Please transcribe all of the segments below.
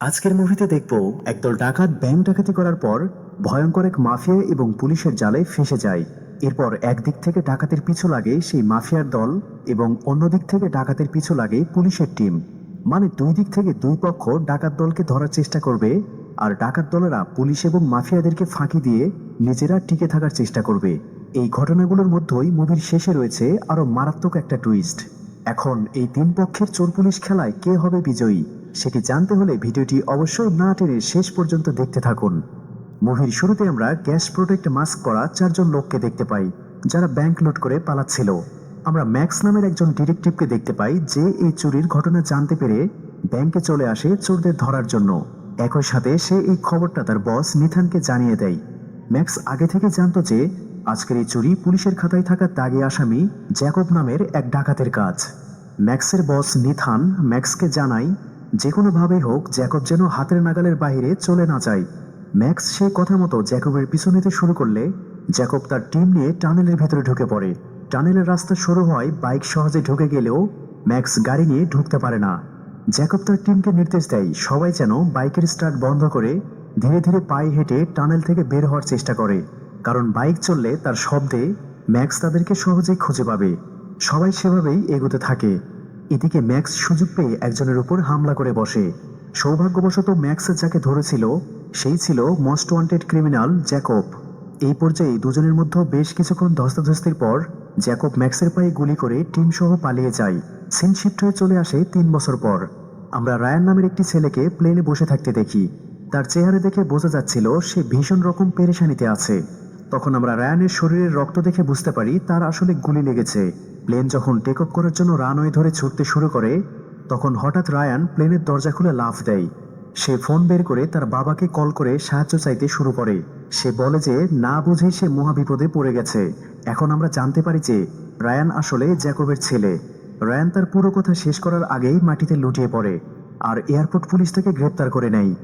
আজকের মুভিতে দেখব, একদল ডাকাত ব্যাংক ডাকাতি করার পর ভয়ঙ্কর এক মাফিয়া এবং পুলিশের জালে ফেঁসে যায়। এরপর একদিক থেকে ডাকাতের পিছু লাগে সেই মাফিয়ার দল এবং অন্য দিক থেকে ডাকাতের পিছু লাগে পুলিশের টিম। মানে দুই দিক থেকে দুই পক্ষ ডাকাত দলকে ধরার চেষ্টা করবে আর ডাকাত দলেরা পুলিশ এবং মাফিয়াদেরকে ফাঁকি দিয়ে নিজেরা টিকে থাকার চেষ্টা করবে। এই ঘটনাগুলোর মধ্যেই মুভির শেষে রয়েছে আরও মারাত্মক একটা টুইস্ট এখন এই তিন পক্ষের চোর পুলিশ খেলায় কে হবে বিজয়ী? সেটি জানতে হলে ভিডিওটি অবশ্যই না টেনে শেষ পর্যন্ত দেখতে থাকুন। মুভির শুরুতে আমরা গ্যাস প্রোটেক্ট মাস্ক পরা চারজন লোককে দেখতে পাই, যারা ব্যাংক লুট করে পালাচ্ছিল। আমরা ম্যাক্স নামের একজন ডিটেকটিভকে দেখতে পাই, যে এই চুরির ঘটনা জানতে পেরে ব্যাংকে চলে আসে চোরদের ধরার জন্য। একই সাথে সে এই খবরটা তার বস নিথানকে জানিয়ে দেয়। ম্যাক্স আগে থেকে জানতো যে, আজকের এই চুরি পুলিশের খাতায় থাকা দাগি আসামি জ্যাকব নামের এক ডাকাতের কাজ। ম্যাক্সের বস নিথান ম্যাক্সকে জানায় যে কোনোভাবে হোক, জ্যাকব যেন হাতের নাগালের বাইরে চলে না যায়। ম্যাক্স সেই কথা মতো জ্যাকবের পিছু নিতে শুরু করলে, জ্যাকব তার টিম নিয়ে টানেলের ভেতরে ঢুকে পড়ে। টানেলের রাস্তা শুরু হয়, বাইক সহজে ঢুকে গেলেও ম্যাক্স গাড়ি নিয়ে ঢুকতে পারে না। জ্যাকব তার টিমকে নির্দেশ দেয়, সবাই যেন বাইকের স্টার্ট বন্ধ করে ধীরে ধীরে পায়ে হেঁটে টানেল থেকে বের হওয়ার চেষ্টা করে। কারণ বাইক চললে তার শব্দে ম্যাক্স তাদেরকে সহজেই খুঁজে পাবে। সবাই সেভাবেই এগোতে থাকে। এদিকে ম্যাক্স সুযোগ পেয়ে একজনের উপর হামলা করে বসে। সৌভাগ্যবশত ম্যাক্স যাকে ধরেছিল, সেই ছিল মোস্ট ওয়ান্টেড ক্রিমিনাল জ্যাকব। এই পর্যায়ে দুজনের মধ্যে বেশ কিছুক্ষণ ধস্তাধস্তির পর জ্যাকব ম্যাক্সের পায়ে গুলি করে টিম সহ পালিয়ে যায়। সিন শিফট হয়ে চলে আসে তিন বছর পর। আমরা রায়ান নামের একটি ছেলেকে প্লেনে বসে থাকতে দেখি। তার চেহারা দেখে বোঝা যাচ্ছিল সে ভীষণ রকম পেরেশানিতে আছে। তখন আমরা রায়ানের শরীরের রক্ত দেখে বুঝতে পারি তার আসলে গুলি লেগেছে। প্লেন যখন টেক অফ করার জন্য রানওয়ে ধরে ছুটতে শুরু করে, তখন হঠাৎ রায়ান প্লেনের দরজা খুলে লাফ দেয়। সে ফোন বের করে তার বাবাকে কল করে সাহায্য চাইতে শুরু করে। সে বলে যে, না বুঝেই সে মহাবিপদে পড়ে গেছে। এখন আমরা জানতে পারি যে, রায়ান আসলে জ্যাকবের ছেলে। রায়ান তার পুরো কথা শেষ করার আগেই মাটিতে লুটিয়ে পড়ে আর এয়ারপোর্ট পুলিশ থেকে গ্রেপ্তার করে নেয়।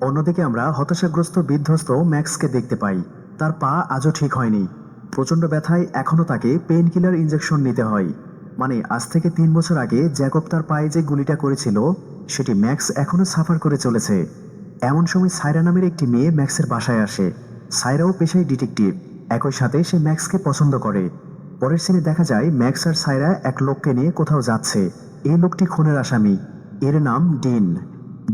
অন্যদিকে আমরা হতাশাগ্রস্ত বিধ্বস্ত ম্যাক্সকে দেখতে পাই। তার পা আজও ঠিক হয়নি। প্রচণ্ড ব্যথায় এখনও তাকে পেইন কিলার ইঞ্জেকশন নিতে হয়। মানে আজ থেকে তিন বছর আগে জ্যাকব তার পায়ে যে গুলিটা করেছিল, সেটি ম্যাক্স এখনও সাফার করে চলেছে। এমন সময় সাইরা নামের একটি মেয়ে ম্যাক্সের বাসায় আসে। সাইরাও পেশায় ডিটেকটিভ একই সাথে সে ম্যাক্সকে পছন্দ করে। পরের সিনে দেখা যায় ম্যাক্স আর সাইরা এক লোককে নিয়ে কোথাও যাচ্ছে। এই লোকটি খুনের আসামি। এর নাম ডিন।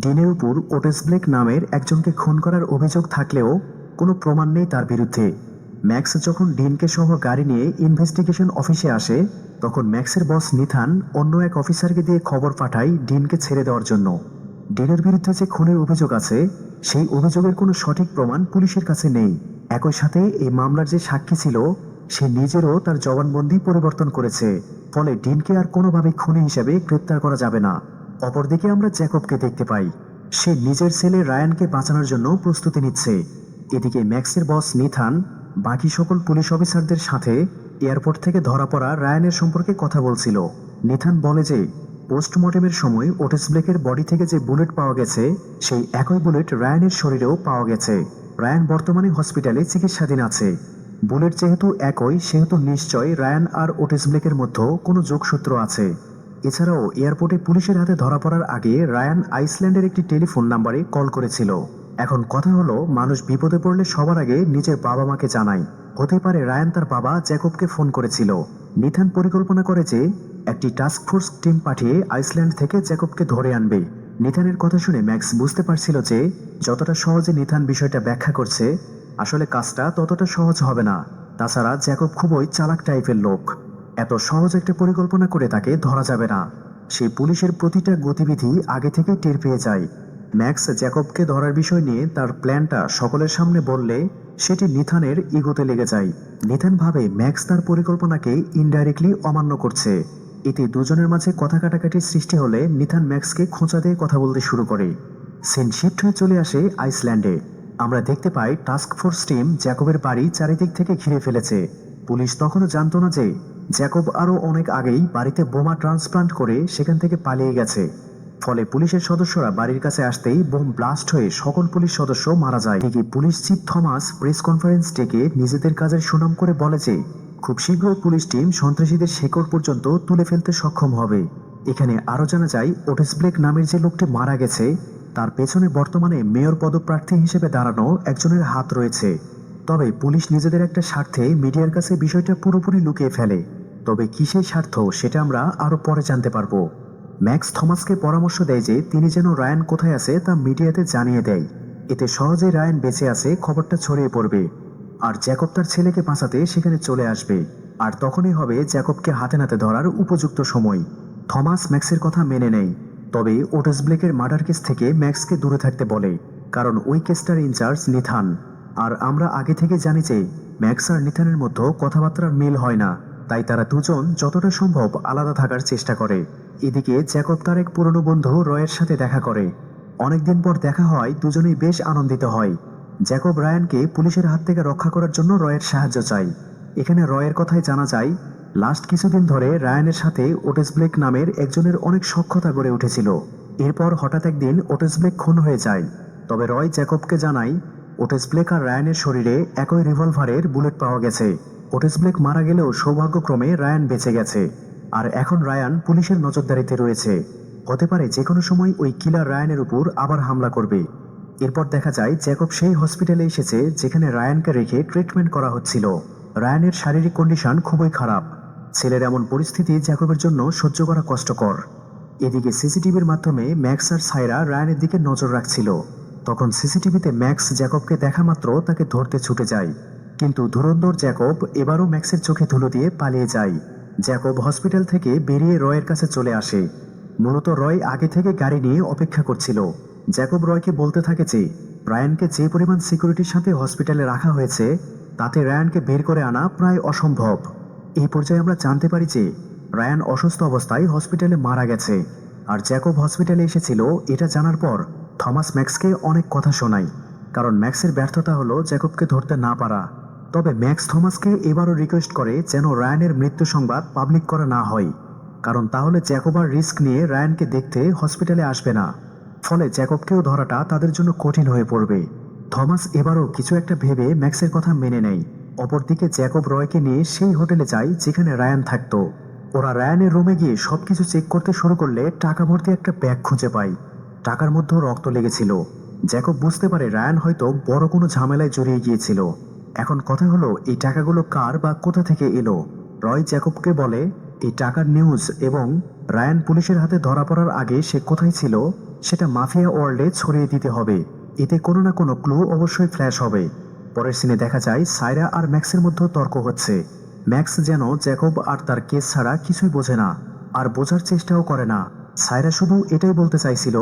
ডিনের উপর ওটেস ব্লেক নামের একজনকে খুন করার অভিযোগ থাকলেও কোনো প্রমাণ নেই তার বিরুদ্ধে। ম্যাক্স যখন ডিনকে সহ গাড়ি নিয়ে ইনভেস্টিগেশন অফিসে আসে, তখন ম্যাক্সের বস নিথান অন্য এক অফিসারকে দিয়ে খবর পাঠায় ডিনকে ছেড়ে দেওয়ার জন্য। ডিনের বিরুদ্ধে যে খুনের অভিযোগ আছে, সেই অভিযোগের কোনো সঠিক প্রমাণ পুলিশের কাছে নেই। একই সাথে এই মামলার যে সাক্ষী ছিল, সে নিজেরও তার জবানবন্দি পরিবর্তন করেছে। ফলে ডিনকে আর কোনোভাবে খুনি হিসেবে গ্রেপ্তার করা যাবে না। অপরদিকে আমরা জ্যাকবকে দেখতে পাই। সে নিজের ছেলে রায়ানকে বাঁচানোর জন্য প্রস্তুতি নিচ্ছে। এদিকে ম্যাক্সের বস নিথান বাকি সকল পুলিশ অফিসারদের সাথে এয়ারপোর্ট থেকে ধরা পড়া রায়ানের সম্পর্কে কথা বলছিল। নিথান বলে যে, পোস্টমর্টেমের সময় ওটিস ব্লেকের বডি থেকে যে বুলেট পাওয়া গেছে, সেই একই বুলেট রায়ানের শরীরেও পাওয়া গেছে। রায়ান বর্তমানে হসপিটালে চিকিৎসাধীন আছে। বুলেট যেহেতু একই, সেহেতু নিশ্চয় রায়ান আর ওটিস ব্লেকের মধ্যে কোনো যোগসূত্র আছে। এছাড়াও এয়ারপোর্টে পুলিশের হাতে ধরা পড়ার আগে রায়ান আইসল্যান্ডের একটি টেলিফোন নাম্বারে কল করেছিল। এখন কথা হলো, মানুষ বিপদে পড়লে সবার আগে নিজের বাবা মাকে জানায় হতে পারে রায়ান তার বাবা জ্যাকবকে ফোন করেছিল। নিথান পরিকল্পনা করে যে, একটি টাস্ক ফোর্স টিম পাঠিয়ে আইসল্যান্ড থেকে জ্যাকবকে ধরে আনবে। নিথানের কথা শুনে ম্যাক্স বুঝতে পারছিল যে, যতটা সহজে নিথান বিষয়টা ব্যাখ্যা করছে, আসলে কাজটা ততটা সহজ হবে না। তাছাড়া জ্যাকব খুবই চালাক টাইপের লোক। এত সহজ একটা পরিকল্পনা করে তাকে ধরা যাবে না। সে পুলিশের প্রতিটা গতিবিধি আগে থেকে টের পেয়ে যায়। ম্যাক্স জ্যাকবকে ধরার বিষয় নিয়ে তার প্ল্যানটা সকলের সামনে বললে সেটি নিথানের ইগোতে লেগে যায়। নিথান ভাবে ম্যাক্স তার পরিকল্পনাকে ইনডাইরেক্টলি অমান্য করছে। এতে দুজনের মাঝে কথা কাটাকাটির সৃষ্টি হলে নিথান ম্যাক্সকে খোঁচা দিয়ে কথা বলতে শুরু করে। সিন শিফট হয়ে চলে আসে আইসল্যান্ডে। আমরা দেখতে পাই টাস্ক ফোর্স টিম জ্যাকবের বাড়ি চারিদিক থেকে ঘিরে ফেলেছে। পুলিশ তখনও জানতো না যে জ্যাকব আরও অনেক আগেই বাড়িতে বোমা ট্রান্সপ্লান্ট করে সেখান থেকে পালিয়ে গেছে। ফলে পুলিশের সদস্যরা বাড়ির কাছে আসতেই বোম ব্লাস্ট হয়ে সকল পুলিশ সদস্য মারা যায়। এদিকে police chief Thomas press conference ডেকে নিজেদের কাজের সুনাম করে বলে যে, খুব শীঘ্র পুলিশ টিম সন্ত্রাসীদের শেকড় পর্যন্ত তুলে ফেলতে সক্ষম হবে। এখানে আরও জানা যায়, ওটিস ব্লেক নামের যে লোকটি মারা গেছে, তার পেছনে বর্তমানে মেয়র পদপ্রার্থী হিসেবে দাঁড়ানো একজনের হাত রয়েছে। তবে পুলিশ নিজেদের একটা স্বার্থে মিডিয়ার কাছে বিষয়টা পুরোপুরি লুকিয়ে ফেলে। তবে কিসের স্বার্থ, সেটা আমরা আরও পরে জানতে পারব। ম্যাক্স থমাসকে পরামর্শ দেয় যে তিনি যেন রায়ান কোথায় আছে তা মিডিয়াতে জানিয়ে দেয়। এতে সহজেই রায়ান বেঁচে আছে, খবরটা ছড়িয়ে পড়বে। আর জ্যাকব তার ছেলেকে বাঁচাতে সেখানে চলে আসবে। আর তখনই হবে জ্যাকবকে হাতে নাতে ধরার উপযুক্ত সময়। থমাস ম্যাক্সের কথা মেনে নেয়। তবে ওটস ব্লেকের মার্ডার কেস থেকে ম্যাক্সকে দূরে থাকতে বলে, কারণ ওই কেসটার ইনচার্জ নিথান। আর আমরা আগে থেকে জানি যে ম্যাক্স আর নিথানের মধ্যে কথাবার্তার মিল হয় না, তাই তারা দুজন যতটা সম্ভব আলাদা থাকার চেষ্টা করে। এদিকে জ্যাকব তার এক পুরনো বন্ধু রয়ের সাথে দেখা করে। অনেকদিন পর দেখা হয়, দুজনেই বেশ আনন্দিত হয়। জ্যাকব রায়ানকে পুলিশের হাত থেকে রক্ষা করার জন্য রয়ের সাহায্য চাই এখানে রয়ের কথাই জানা যায়, লাস্ট কিছুদিন ধরে রায়ানের সাথে ওটেস ব্লেক নামের একজনের অনেক সক্ষতা গড়ে উঠেছিল। এরপর হঠাৎ একদিন ওটেস ব্লেক খুন হয়ে যায়। তবে রয় জ্যাকবকে জানায় ওটেস ব্লেক আর রায়ানের শরীরে একই রিভলভারের বুলেট পাওয়া গেছে। ওটেস ব্লেক মারা গেলেও সৌভাগ্যক্রমে রায়ান বেঁচে গেছে। আর এখন রায়ান পুলিশের নজরদারিতে রয়েছে। হতে পারে যে কোনো সময় ওই কিলার রায়ানের উপর আবার হামলা করবে। এরপর দেখা যায়, জ্যাকব সেই হসপিটালে এসেছে যেখানে রায়ানকে রেখে ট্রিটমেন্ট করা হচ্ছিল। রায়ানের শারীরিক কন্ডিশন খুবই খারাপ। ছেলের এমন পরিস্থিতি জ্যাকবের জন্য সহ্য করা কষ্টকর। এদিকে সিসিটিভির মাধ্যমে ম্যাক্স আর সাইরা রায়ানের দিকে নজর রাখছিল। তখন সিসিটিভিতে ম্যাক্স জ্যাকবকে দেখা মাত্র তাকে ধরতে ছুটে যায়। কিন্তু ধুরন্ধর জ্যাকব এবারও ম্যাক্সের চোখে ধুলো দিয়ে পালিয়ে যায়। জ্যাকব হসপিটাল থেকে বেরিয়ে রয়ের কাছে চলে আসে। মূলত রয় আগে থেকে গাড়ি নিয়ে অপেক্ষা করছিল। জ্যাকব রয়কে বলতে থাকে যে, রায়ানকে যে পরিমাণ সিকিউরিটির সাথে হসপিটালে রাখা হয়েছে, তাতে রায়ানকে বের করে আনা প্রায় অসম্ভব। এই পর্যায়ে আমরা জানতে পারি যে, রায়ান অসুস্থ অবস্থায় হসপিটালে মারা গেছে। আর জ্যাকব হসপিটালে এসেছিল, এটা জানার পর থমাস ম্যাক্সকে অনেক কথা শোনায়। কারণ ম্যাক্সের ব্যর্থতা হলো জ্যাকবকে ধরতে না পারা। তবে ম্যাক্স থমাসকে এবারও রিকোয়েস্ট করে যেন রায়ানের মৃত্যু সংবাদ পাবলিক করা না হয়, কারণ তাহলে জ্যাকব আর রিস্ক নিয়ে রায়ানকে দেখতে হসপিটালে আসবে না। ফলে জ্যাকবকেও ধরাটা তাদের জন্য কঠিন হয়ে পড়বে। থমাস এবারও কিছু একটা ভেবে ম্যাক্সের কথা মেনে নেয়। অপরদিকে জ্যাকব রয়কে নিয়ে সেই হোটেলে যায় যেখানে রায়ান থাকতো। ওরা রায়ানের রুমে গিয়ে সবকিছু চেক করতে শুরু করলে টাকা ভর্তি একটা ব্যাগ খুঁজে পায়। টাকার মধ্যেও রক্ত লেগেছিল। জ্যাকব বুঝতে পারে রায়ান হয়তো বড় কোনো ঝামেলায় জড়িয়ে গিয়েছিল। এখন কথা হলো, এই টাকাগুলো কার বা কোথা থেকে এলো? রয় জ্যাকবকে বলে, এই টাকার নিউজ এবং রায়ান পুলিশের হাতে ধরা পড়ার আগে সে কোথায় ছিল, সেটা মাফিয়া ওয়ার্ল্ডে ছড়িয়ে দিতে হবে। এতে কোনো না কোনো ক্লু অবশ্যই ফ্ল্যাশ হবে। পরের সিনে দেখা যায়, সাইরা আর ম্যাক্সের মধ্যে তর্ক হচ্ছে। ম্যাক্স যেন জ্যাকব আর তার কেস ছাড়া কিছুই বোঝে না, আর বোঝার চেষ্টাও করে না। সাইরা শুধু এটাই বলতে চাইছিল,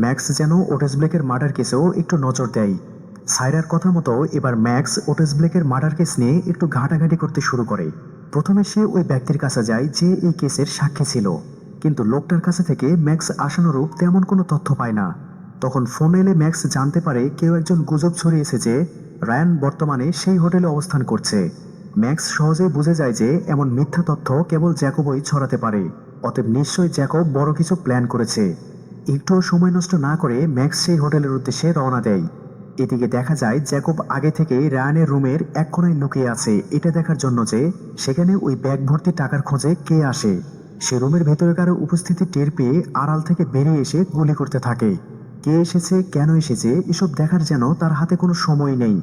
ম্যাক্স যেন ওটেস ব্লেকের মার্ডার কেসেও একটু নজর দেয়। সাইরার কথা মতো এবার ম্যাক্স ওটেস ব্লেকের মার্ডার কেস নিয়ে একটু ঘাটাঘাটি করতে শুরু করে। প্রথমে সে ওই ব্যক্তির কাছে যায় যে এই কেসের সাক্ষী ছিল। কিন্তু লোকটার কাছে থেকে ম্যাক্স আশানুরূপ তেমন কোনো তথ্য পায় না। তখন ফোন এলে ম্যাক্স জানতে পারে কেউ একজন গুজব ছড়িয়েছে যে রায়ান বর্তমানে সেই হোটেলে অবস্থান করছে। ম্যাক্স সহজেই বুঝে যায় যে এমন মিথ্যা তথ্য কেবল জ্যাকবই ছড়াতে পারে। অতএব নিশ্চয়ই জ্যাকব বড় কিছু প্ল্যান করেছে। একটুও সময় নষ্ট না করে ম্যাক্স সেই হোটেলের উদ্দেশ্যে রওনা দেয়। এদিকে দেখা যায়, জ্যাকব আগে থেকেই রায়ানের রুমের এক কোনায় লুকিয়ে আছে। এটা দেখার জন্য যে, সেখানে ওই ব্যাগ ভর্তি টাকার খোঁজে কে আসে। সে রুমের ভেতরে কারও উপস্থিতি টের পেয়ে আড়াল থেকে বেরিয়ে এসে গুলি করতে থাকে। কে এসেছে, কেন এসেছে, এসব দেখার যেন তার হাতে কোনো সময় নেই।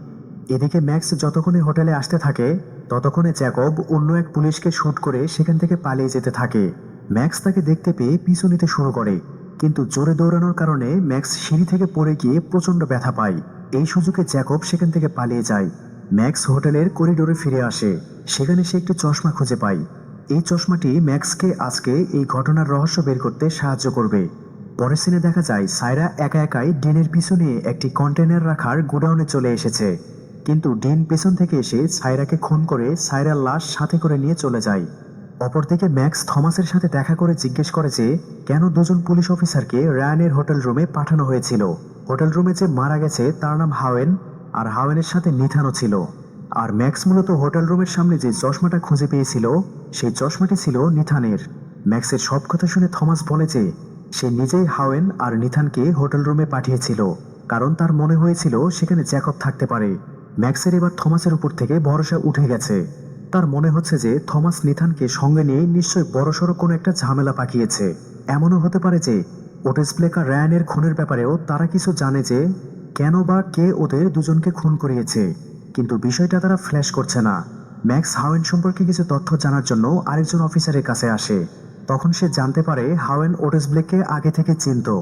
এদিকে ম্যাক্স যতক্ষণে হোটেলে আসতে থাকে, ততক্ষণে জ্যাকব অন্য এক পুলিশকে শ্যুট করে সেখান থেকে পালিয়ে যেতে থাকে। ম্যাক্স তাকে দেখতে পেয়ে পিছু নিতে শুরু করে। কিন্তু জোরে দৌড়ানোর কারণে ম্যাক্স সিঁড়ি থেকে পড়ে গিয়ে প্রচণ্ড ব্যথা পায়। এই সুযোগে জ্যাকব সেখান থেকে পালিয়ে যায়। ম্যাক্স হোটেলের করিডোরে ফিরে আসে। সেখানে সে একটি চশমা খুঁজে পায়। এই চশমাটি ম্যাক্সকে আজকে এই ঘটনার রহস্য বের করতে সাহায্য করবে। পরের সিনে দেখা যায়, সাইরা একা একাই ডিনের পিছনে একটি কন্টেনার রাখার গোডাউনে চলে এসেছে। কিন্তু ডিন পেছন থেকে এসে সাইরাকে খুন করে সাইরার লাশ সাথে করে নিয়ে চলে যায়। অপরদিকে ম্যাক্স থমাসের সাথে দেখা করে জিজ্ঞেস করে যে, কেন দুজন পুলিশ অফিসারকে রায়ানের হোটেল রুমে পাঠানো হয়েছিল? হোটেল রুমে যে মারা গেছে, তার নাম হাওয়েন, আর হাওয়েনের সাথে নিথানও ছিল। আর ম্যাক্স মূলত হোটেল রুমের সামনে যে চশমাটা খুঁজে পেয়েছিল, সেই চশমাটি ছিল নিথানের। ম্যাক্সের সব কথা শুনে থমাস বলে যে, সে নিজেই হাওয়েন আর নিথানকে হোটেল রুমে পাঠিয়েছিল, কারণ তার মনে হয়েছিল সেখানে জ্যাকব থাকতে পারে। ম্যাক্সের এবার থমাসের উপর থেকে ভরসা উঠে গেছে। তার মনে হচ্ছে যে থমাস নিথানকে সঙ্গে নিয়ে নিশ্চয়ই বড়সড় কোনো একটা ঝামেলা পাকিয়েছে। এমনও হতে পারে যে ওটেস ব্লেক আর রায়ানের খুনের ব্যাপারেও তারা কিছু জানে যে কেন বা কে ওদের দুজনকে খুন করিয়েছে। কিন্তু বিষয়টা তারা ফ্ল্যাশ করছে না। ম্যাক্স হাওয়েন সম্পর্কে কিছু তথ্য জানার জন্য আরেকজন অফিসারের কাছে আসে। তখন সে জানতে পারে হাওয়েন ওটেস ব্লেককে আগে থেকে চিনত।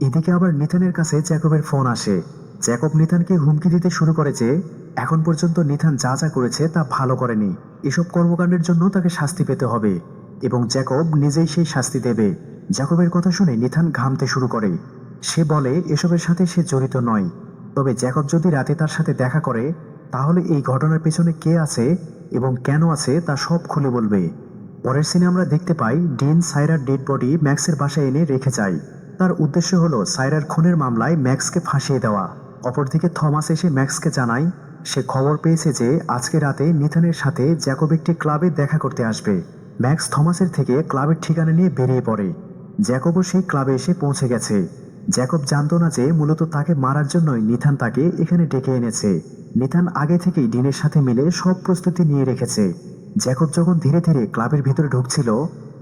এদিকে আবার নিথানের কাছে জ্যাকবের ফোন আসে। জ্যাকব নিথানকে হুমকি দিতে শুরু করে যে এখন পর্যন্ত নিথান যা যা করেছে তা ভালো করেনি। এসব কর্মকাণ্ডের জন্য তাকে শাস্তি পেতে হবে এবং জ্যাকব নিজেই সেই শাস্তি দেবে। জ্যাকবের কথা শুনে নিথান ঘামতে শুরু করে। সে বলে, এসবের সাথে সে জড়িত নয়। তবে জ্যাকব যদি রাতে তার সাথে দেখা করে, তাহলে এই ঘটনার পেছনে কে আছে এবং কেন আছে তা সব খুলে বলবে। পরের সিনে আমরা দেখতে পাই, ডিন সাইরার ডেড বডি ম্যাক্সের বাসায় এনে রেখে যায়। তার উদ্দেশ্য হলো সাইরার খুনের মামলায় ম্যাক্সকে ফাঁসিয়ে দেওয়া। অপরদিকে থমাস এসে ম্যাক্সকে জানায় সে খবর পেয়েছে যে আজকে রাতে নিথানের সাথে জ্যাকব একটি ক্লাবে দেখা করতে আসবে। ম্যাক্স থমাসের থেকে ক্লাবের ঠিকানা নিয়ে বেরিয়ে পড়ে। জ্যাকবও সেই ক্লাবে এসে পৌঁছে গেছে। জ্যাকব জানতো না যে মূলত তাকে মারার জন্যই নিথান তাকে এখানে ডেকে এনেছে। নিথান আগে থেকেই ডিনের সাথে মিলে সব প্রস্তুতি নিয়ে রেখেছে। জ্যাকব যখন ধীরে ধীরে ক্লাবের ভিতরে ঢুকছিল,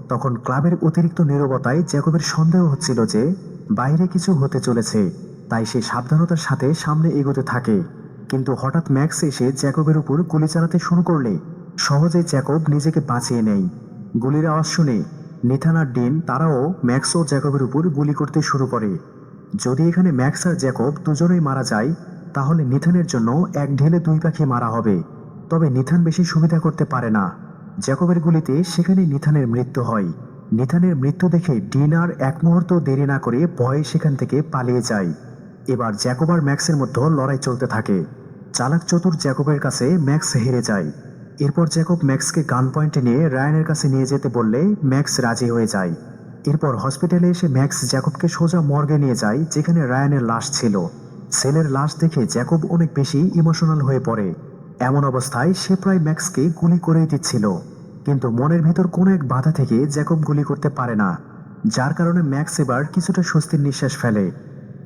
তখন ক্লাবের অতিরিক্ত নীরবতায় জ্যাকবের সন্দেহ হচ্ছিল যে বাইরে কিছু হতে চলেছে, তাই সে সাবধানতার সাথে সামনে এগোতে থাকে। কিন্তু হঠাৎ ম্যাক্স এসে জ্যাকবের উপর গুলি চালাতে শুরু করলে সহজে জ্যাকব নিজেকে বাঁচিয়ে নেয়। গুলির আওয়াজ শুনে নিথান আর ডিন তারাও ম্যাক্স ও জ্যাকবের উপর গুলি করতে শুরু করে। যদি এখানে ম্যাক্স আর জ্যাকব দুজনেই মারা যায়, তাহলে নিথানের জন্য এক ঢেলে দুই পাখি মারা হবে। তবে নিথান বেশি সুবিধা করতে পারে না। জ্যাকবের গুলিতে সেখানে নিথানের মৃত্যু হয়। নিথানের মৃত্যু দেখে ডিন আর এক মুহূর্ত দেরি না করে ভয়ে সেখান থেকে পালিয়ে যায়। এবার জ্যাকব আর ম্যাক্সের মধ্যে লড়াই চলতে থাকে। চালাক চতুর জ্যাকবের কাছে ম্যাক্স হেরে যায়। এরপর জ্যাকব ম্যাক্সকে গান পয়েন্টে নিয়ে রায়ানের কাছে নিয়ে যেতে বললে ম্যাক্স রাজি হয়ে যায়। এরপর হসপিটালে এসে ম্যাক্স জ্যাকবকে সোজা মর্গে নিয়ে যায়, যেখানে রায়ানের লাশ ছিল। সেলের লাশ দেখে জ্যাকব অনেক বেশি ইমোশনাল হয়ে পড়ে। এমন অবস্থায় সে প্রায় ম্যাক্সকে গুলি করেই দিচ্ছিল। কিন্তু মনের ভেতর কোনো এক বাধা থেকে জ্যাকব গুলি করতে পারে না, যার কারণে ম্যাক্স এবার কিছুটা স্বস্তির নিঃশ্বাস ফেলে।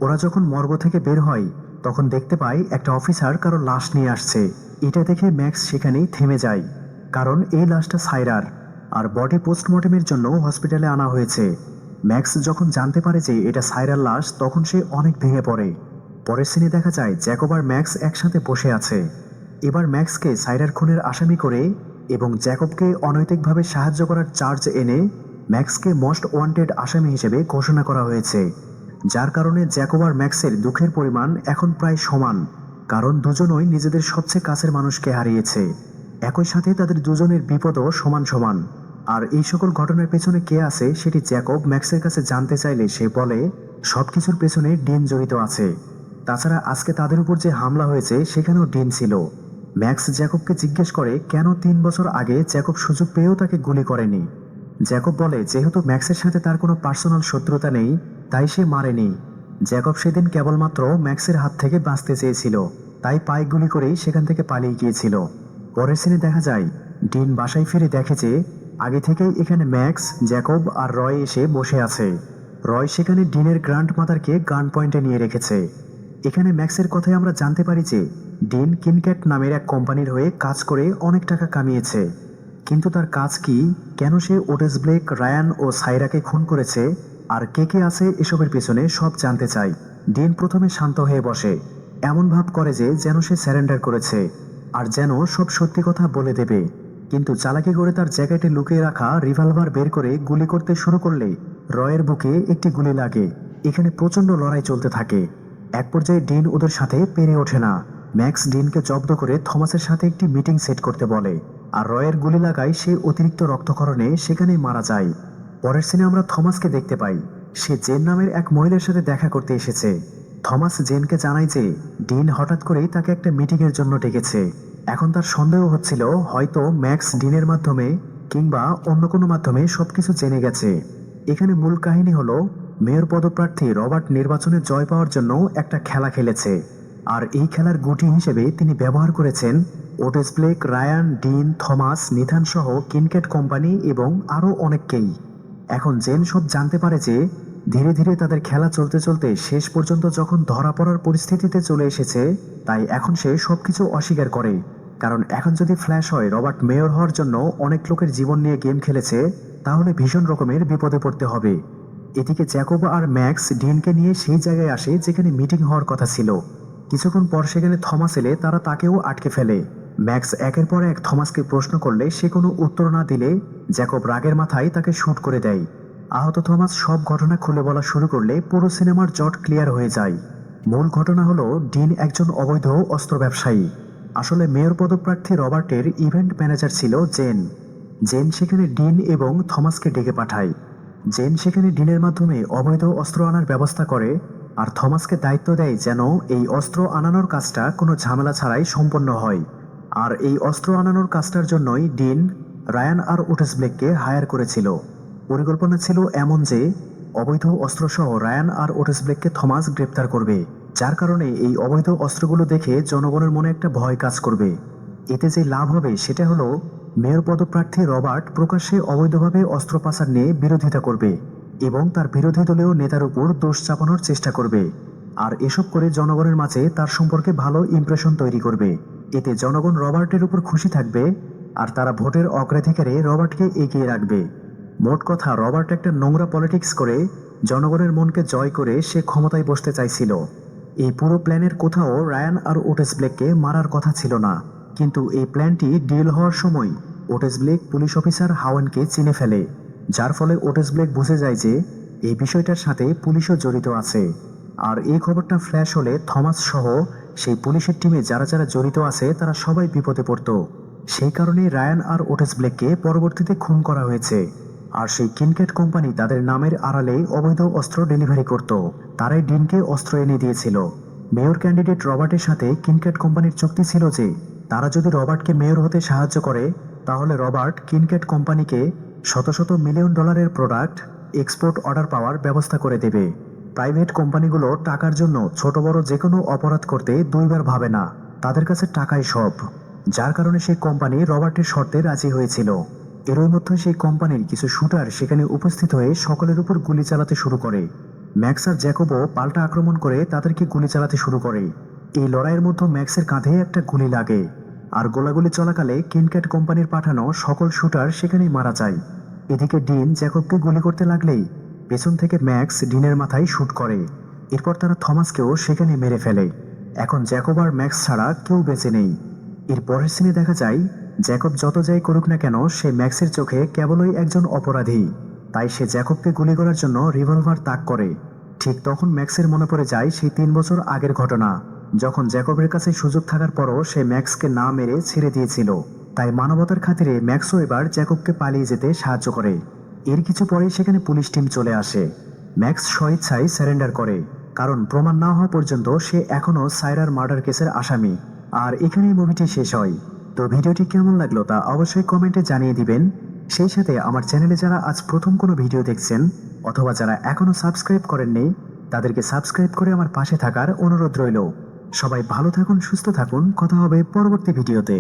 ওরা যখন মর্গ থেকে বের হয়, তখন দেখতে পায় একটা অফিসার কারও লাশ নিয়ে আসছে। এটা দেখে ম্যাক্স সেখানেই থেমে যায়, কারণ এই লাশটা সাইরার, আর বডি পোস্টমর্টেমের জন্য হসপিটালে আনা হয়েছে। ম্যাক্স যখন জানতে পারে যে এটা সাইরার লাশ, তখন সে অনেক ভেঙে পড়ে। পরের সিনে দেখা যায়, জ্যাকব আর ম্যাক্স একসাথে বসে আছে। এবার ম্যাক্সকে সাইরার খুনের আসামি করে এবং জ্যাকবকে অনৈতিকভাবে সাহায্য করার চার্জ এনে ম্যাক্সকে মোস্ট ওয়ান্টেড আসামি হিসেবে ঘোষণা করা হয়েছে। যার কারণে জ্যাকব আর ম্যাক্সের দুঃখের পরিমাণ এখন প্রায় সমান, কারণ দুজনই নিজেদের সবচেয়ে কাছের মানুষকে হারিয়েছে। একই সাথে তাদের দুজনের বিপদও সমান সমান। আর এই সকল ঘটনার পেছনে কে আছে সেটি জ্যাকব ম্যাক্সের কাছে জানতে চাইলে সে বলে সব কিছুর পেছনে ডিন জড়িত আছে। তাছাড়া আজকে তাদের উপর যে হামলা হয়েছে সেখানেও ডিন ছিল। ম্যাক্স জ্যাকবকে জিজ্ঞেস করে, কেন তিন বছর আগে জ্যাকব সুযোগ পেয়েও তাকে গুলি করেনি? জ্যাকব বলে, যেহেতু ম্যাক্সের সাথে তার কোনো পার্সোনাল শত্রুতা নেই তাই সে মারেনি। জ্যাকব সেদিন কেবলমাত্র ম্যাক্সের হাত থেকে বাঁচতে চেয়েছিল, তাই পায়ে গুলি করেই সেখান থেকে পালিয়ে গিয়েছিল। পরের সিনে দেখা যায়, ডিন বাসায় ফিরে দেখে যে, আগে থেকেই এখানে ম্যাক্স, জ্যাকব আর রয় এসে বসে আছে। রয় সেখানে ডিনের গ্র্যান্ড মাদারকে গান পয়েন্টে নিয়ে রেখেছে। এখানে ম্যাক্সের কথায় আমরা জানতে পারি যে, ডিন কিনক্যাট নামের এক কোম্পানির হয়ে কাজ করে অনেক টাকা কামিয়েছে। কিন্তু তার কাজ কি, কেন সে ওটেস ব্লেক, রায়ান ও সাইরাকে খুন করেছে আর কে কে আছে এসবের পেছনে সব জানতে চাই। ডিন প্রথমে শান্ত হয়ে বসে। এমন ভাব করে যে যেন সে স্যারেন্ডার করেছে, আর যেন সব সত্যি কথা বলে দেবে। কিন্তু চালাকি করে তার জ্যাকেটে লুকিয়ে রাখা রিভলভার বের করে গুলি করতে শুরু করলে রয়ের বুকে একটি গুলি লাগে। এখানে প্রচণ্ড লড়াই চলতে থাকে। এক পর্যায়ে ডিন ওদের সাথে পেরে ওঠে না। ম্যাক্স ডিনকে জব্দ করে থমাসের সাথে একটি মিটিং সেট করতে বলে, আর রয়ের গুলি লাগায় সে অতিরিক্ত রক্তক্ষরণে সেখানে মারা যায়। পরের সিনে আমরা থমাসকে দেখতে পাই। সে জেন নামের এক মহিলার সাথে দেখা করতে এসেছে। থমাস জেনকে জানায় যে, ডিন হঠাৎ করেই তাকে একটা মিটিংয়ের জন্য ডেকেছে। এখন তার সন্দেহ হচ্ছিল, হয়তো ম্যাক্স ডিনের মাধ্যমে কিংবা অন্য কোনো মাধ্যমে সবকিছু জেনে গেছে। এখানে মূল কাহিনী হলো, মেয়র পদপ্রার্থী রবার্ট নির্বাচনে জয় পাওয়ার জন্য একটা খেলা খেলেছে। আর এই খেলার গুটি হিসেবে তিনি ব্যবহার করেছেন Otis Blake, Ryan, Dean, Thomas, Nathan সহ কিনকেট কোম্পানি এবং আরও অনেককেই। এখন জেন সব জানতে পারে যে ধীরে ধীরে তাদের খেলা চলতে চলতে শেষ পর্যন্ত যখন ধরা পড়ার পরিস্থিতিতে চলে এসেছে, তাই এখন সে সবকিছু অস্বীকার করে। কারণ এখন যদি ফ্ল্যাশ হয়, রবার্ট মেয়র হওয়ার জন্য অনেক লোকের জীবন নিয়ে গেম খেলেছে, তাহলে ভীষণ রকমের বিপদে পড়তে হবে। এদিকে জ্যাকব আর ম্যাক্স ডিনকে নিয়ে সেই জায়গায় আসে যেখানে মিটিং হওয়ার কথা ছিল। কিছুক্ষণ পর সেখানে থমাস এলে তারা তাকেও আটকে ফেলে। ম্যাক্স একের পর এক থমাসকে প্রশ্ন করলে সে কোনো উত্তর না দিলে জ্যাকব রাগের মাথায় তাকে শুট করে দেয়। আহত থমাস সব ঘটনা খুলে বলা শুরু করলে পুরো সিনেমার জট ক্লিয়ার হয়ে যায়। মূল ঘটনা হলো, ডিন একজন অবৈধ অস্ত্র ব্যবসায়ী। আসলে মেয়র পদপ্রার্থী রবার্টের ইভেন্ট ম্যানেজার ছিল জেন। জেন সেখানে ডিন এবং থমাসকে ডেকে পাঠায়। জেন সেখানে ডিনের মাধ্যমে অবৈধ অস্ত্র আনার ব্যবস্থা করে আর থমাসকে দায়িত্ব দেয় যেন এই অস্ত্র আনানোর কাজটা কোনো ঝামেলা ছাড়াই সম্পন্ন হয়। আর এই অস্ত্র আনানোর কাজটার জন্যই ডিন, রায়ান আর ওটেস ব্লেককে হায়ার করেছিল। পরিকল্পনা ছিল এমন যে, অবৈধ অস্ত্রসহ রায়ান আর ওটেস ব্লেককে থমাস গ্রেপ্তার করবে, যার কারণে এই অবৈধ অস্ত্রগুলো দেখে জনগণের মনে একটা ভয় কাজ করবে। এতে যে লাভ হবে সেটা হলো, মেয়র পদপ্রার্থী রবার্ট প্রকাশ্যে অবৈধভাবে অস্ত্র পাচার নিয়ে বিরোধিতা করবে এবং তার বিরোধী দলীয় নেতার উপর দোষ চাপানোর চেষ্টা করবে। আর এসব করে জনগণের মাঝে তার সম্পর্কে ভালো ইমপ্রেশন তৈরি করবে। এতে জনগণ রবার্টের উপর খুশি থাকবে আর তারা ভোটের অগ্রাধিকারে রবার্টকে এগিয়ে রাখবে। মোট কথা, রবার্ট একটা নোংরা পলিটিক্স করে জনগণের মনকে জয় করে সে ক্ষমতায় বসতে চাইছিল। এই পুরো প্ল্যানের কোথাও রায়ান আর ওটেস ব্লেককে মারার কথা ছিল না। কিন্তু এই প্ল্যানটি ডিল হওয়ার সময় ওটেস ব্লেক পুলিশ অফিসার হাওয়ানকে চিনে ফেলে, যার ফলে ওটেস ব্লেক বুঝে যায় যে এই বিষয়টার সাথে পুলিশও জড়িত আছে। আর এই খবরটা ফ্ল্যাশ হলে থমাস সহ সেই পুলিশের টিমে যারা যারা জড়িত আছে, তারা সবাই বিপদে পড়ত। সেই কারণে রায়ান আর ওটেস ব্লেককে পরবর্তীতে খুন করা হয়েছে। আর সেই কিনকেট কোম্পানি তাদের নামের আড়ালে অবৈধ অস্ত্র ডেলিভারি করত। তারাই ডিনকে অস্ত্র এনে দিয়েছিল। মেয়র ক্যান্ডিডেট রবার্টের সাথে কিনকেট কোম্পানির চুক্তি ছিল যে, তারা যদি রবার্টকে মেয়র হতে সাহায্য করে, তাহলে রবার্ট কিনকেট কোম্পানিকে শত শত মিলিয়ন ডলারের প্রোডাক্ট এক্সপোর্ট অর্ডার পাওয়ার ব্যবস্থা করে দেবে। প্রাইভেট কোম্পানিগুলো টাকার জন্য ছোট, বড় যে কোনো অপরাধ করতে দুইবার ভাবে না। তাদের কাছে টাকাই সব। যার কারণে সেই কোম্পানি রবার্টের শর্তে রাজি হয়েছিল। এরই মধ্যে সেই কোম্পানির কিছু শুটার সেখানে উপস্থিত হয়ে সকলের উপর গুলি চালাতে শুরু করে। ম্যাক্স আর জ্যাকোবো পাল্টা আক্রমণ করে তাদেরকে গুলি চালাতে শুরু করে। এই লড়াইয়ের মধ্যে ম্যাক্সের কাঁধে একটা গুলি লাগে। আর গোলাগুলি চলাকালে কিনক্যাট কোম্পানির পাঠানো সকল শুটার সেখানেই মারা যায়। এদিকে ডিন জ্যাকবকে গুলি করতে লাগলেই পেছন থেকে ম্যাক্স ডিনের মাথায় শ্যুট করে। এরপর তারা থমাসকেও সেখানে মেরে ফেলে। এখন জ্যাকব আর ম্যাক্স ছাড়া কেউ বেঁচে নেই। এর পরের সিনে দেখা যায়, জ্যাকব যত যাই করুক না কেন, সে ম্যাক্সের চোখে কেবলই একজন অপরাধী। তাই সে জ্যাকবকে গুলি করার জন্য রিভলভার তাক করে। ঠিক তখন ম্যাক্সের মনে পড়ে যায় সেই তিন বছর আগের ঘটনা। যখন জ্যাকবের কাছে সুযোগ থাকার পরও সে ম্যাক্সকে না মেরে ছেড়ে দিয়েছিল। তাই মানবতার খাতিরে ম্যাক্সও এবার জ্যাকবকে পালিয়ে যেতে সাহায্য করে। এর কিছু পরেই সেখানে পুলিশ টিম চলে আসে। ম্যাক্স স্বেচ্ছায় স্যারেন্ডার করে, কারণ প্রমাণ না হওয়া পর্যন্ত সে এখনও সাইরার মার্ডার কেসের আসামি। আর এখানেই মুভিটি শেষ হয়। তো ভিডিওটি কেমন লাগল তা অবশ্যই কমেন্টে জানিয়ে দিবেন। সেই সাথে আমার চ্যানেলে যারা আজ প্রথম কোনো ভিডিও দেখছেন, অথবা যারা এখনও সাবস্ক্রাইব করেননি তাদেরকে সাবস্ক্রাইব করে আমার পাশে থাকার অনুরোধ রইল। সবাই ভালো থাকুন, সুস্থ থাকুন। কথা হবে পরবর্তী ভিডিওতে।